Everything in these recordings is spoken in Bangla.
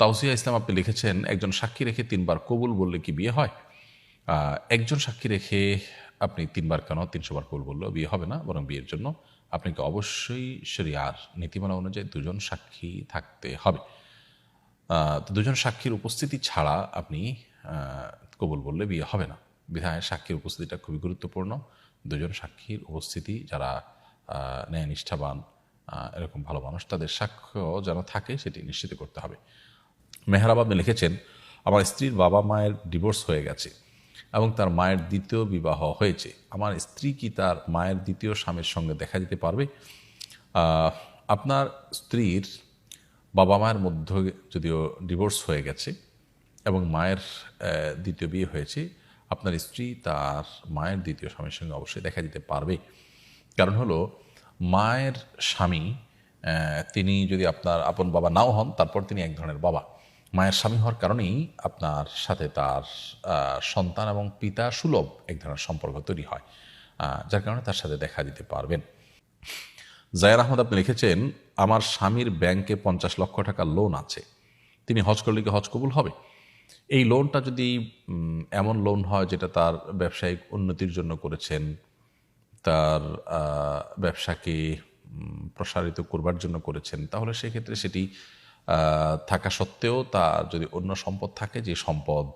তাওসিয়া ইসলাম আপনি লিখেছেন, একজন সাক্ষী রেখে তিনবার কবুল বললে কি বিয়ে হয়? একজন সাক্ষী রেখে আপনি তিনবার কেন তিনশো বার কবুল বললেও বিয়ে হবে না, বরং বিয়ের জন্য আপনাকে অবশ্যই শরিয়ার নীতিমালা অনুযায়ী দুজন সাক্ষী থাকতে হবে। তো দুজন সাক্ষীর উপস্থিতি ছাড়া আপনি কবুল বললে বিয়ে হবে না। বিধায় সাক্ষীর উপস্থিতিটা খুবই গুরুত্বপূর্ণ। দুজন সাক্ষীর উপস্থিতি যারা ন্যায় নিষ্ঠাবান এরকম ভালো মানুষ, তাদের সাক্ষ্য যেন থাকে, সেটি নিশ্চিত করতে হবে। মেহরাব লিখেছেন, আমার স্ত্রীর বাবা মায়ের ডিভোর্স হয়ে গেছে এবং তার মায়ের দ্বিতীয় বিবাহ হয়েছে। আমার স্ত্রী কি তার মায়ের দ্বিতীয় স্বামীর সঙ্গে দেখা দিতে পারবে? আপনার স্ত্রীর বাবা মায়ের মধ্যে যদিও ডিভোর্স হয়ে গেছে এবং মায়ের দ্বিতীয় বিয়ে হয়েছে, আপনার স্ত্রী তার মায়ের দ্বিতীয় স্বামীর সঙ্গে অবশ্যই দেখা দিতে পারবে। কারণ হলো, মায়ের স্বামী তিনি যদি আপনার আপন বাবা নাও হন, তারপর তিনি এক ধরনের বাবা। মায়ের স্বামী হওয়ার কারণেই আপনার সাথে তার সন্তান এবং পিতা সুলভ এক ধরনের সম্পর্ক তৈরি হয় যার কারণে তার সাথে দেখা দিতে পারবেন। জায়ার আহমদ আপনি লিখেছেন, আমার স্বামীর ব্যাংকে পঞ্চাশ লক্ষ টাকা লোন আছে, তিনি হজ করলে কি হজ কবুল হবে? এই লোনটা যদি এমন লোন হয় যেটা তার ব্যবসায়িক উন্নতির জন্য করেছেন, তার ব্যবসাকে প্রসারিত করবার জন্য করেছেন, তাহলে সেক্ষেত্রে সেটি থাকা সত্ত্বেও তার যদি অন্য সম্পদ থাকে, যে সম্পদ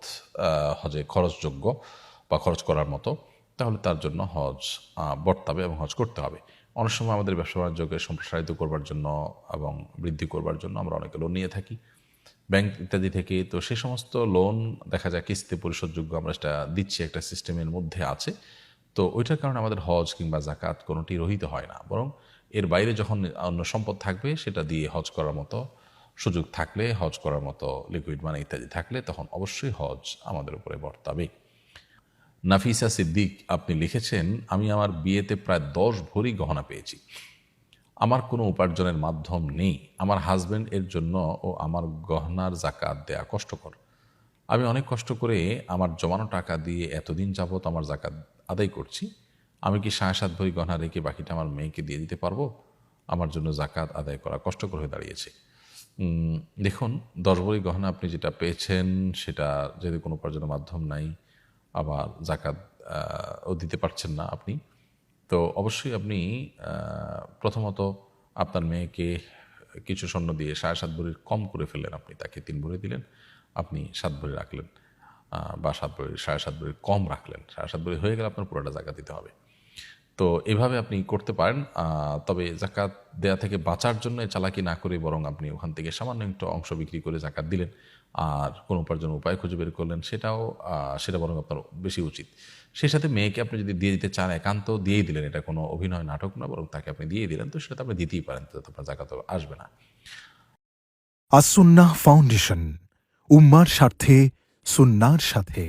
হজে খরচযোগ্য বা খরচ করার মতো, তাহলে তার জন্য হজ বর্তাবে এবং হজ করতে হবে। অনেক সময় আমাদের ব্যবসা বাণিজ্যকে সম্প্রসারিত করবার জন্য এবং বৃদ্ধি করবার জন্য আমরা অনেকে লোন নিয়ে থাকি। ব্যাংক ইত্যাদি থেকে, তো সে সমস্ত লোন দেখা যায় কিস্তি পরিশোধযোগ্য আমরা সেটা দিচ্ছি একটা সিস্টেমের মধ্যে আছে। তো ওইটার কারণে আমাদের হজ কিংবা জাকাত কোনোটি রহিত হয় না। বরং এর বাইরে যখন অন্য সম্পদ থাকবে, সেটা দিয়ে হজ করার মতো সুযোগ থাকলে, হজ করার মতো লিকুইড মানে ইত্যাদি থাকলে তখন অবশ্যই হজ আমাদের উপরে বর্তাবে। নাফিসা সিদ্দিক, আপনি লিখেছেন, আমি আমার বিয়েতে প্রায় দশ ভরি গহনা পেয়েছি। আমার কোনো উপার্জনের মাধ্যম নেই। আমার হাজব্যান্ড এর জন্য ও আমার গহনার জাকাত দেয়া কষ্টকর। আমি অনেক কষ্ট করে আমার জমানো টাকা দিয়ে এতদিন যাবৎ আমার জাকাত আদায় করছি। আমি কি সাড়ে সাত ভরি গহনা রেখে বাকিটা আমার মেয়েকে দিয়ে দিতে পারব? আমার জন্য জাকাত আদায় করা কষ্টকর হয়ে দাঁড়িয়েছে। দেখুন, দশ ভরি গহনা আপনি যেটা পেয়েছেন, সেটা যদি কোনো উপার্জনের মাধ্যম নাই, আবার জাকাত ও দিতে পারছেন না আপনি, তো অবশ্যই আপনি প্রথমত আপনার মেয়েকে কিছু স্বর্ণ দিয়ে সাড়ে সাত ভরির কম করে ফেললেন আপনি, তাকে তিন ভরি দিলেন, আপনি সাত ভরি রাখলেন বা সাত ভরি সাড়ে সাত ভরি কম রাখলেন, সাড়ে সাত ভরি হয়ে গেলে আপনার পুরোটা জাকাত দিতে হবে। তো এভাবে আপনি করতে পারেন। তবে জাকাত দেয়া থেকে বাঁচার জন্য চালাকি না করে বরং আপনি ওখান থেকে সামান্য একটু অংশ বিক্রি করে জাকাত দিলেন। আর কোনো উপার্জন উপায় খুঁজে বের করলেন সেটাও সেটা বরং আপনার বেশি উচিত। সেই সাথে মেয়েকে আপনি যদি দিয়ে দিতে চান, একান্ত দিয়েই দিলেন। এটা কোনো অভিনয় নাটক না, বরং তাকে আপনি দিয়ে দিলেন। তো সেটা তো আপনি দিতেই পারেন তো আপনার জাকাত আসবে না। আসুন্নাহ ফাউন্ডেশন, উম্মার স্বার্থে, সুন্নার সাথে।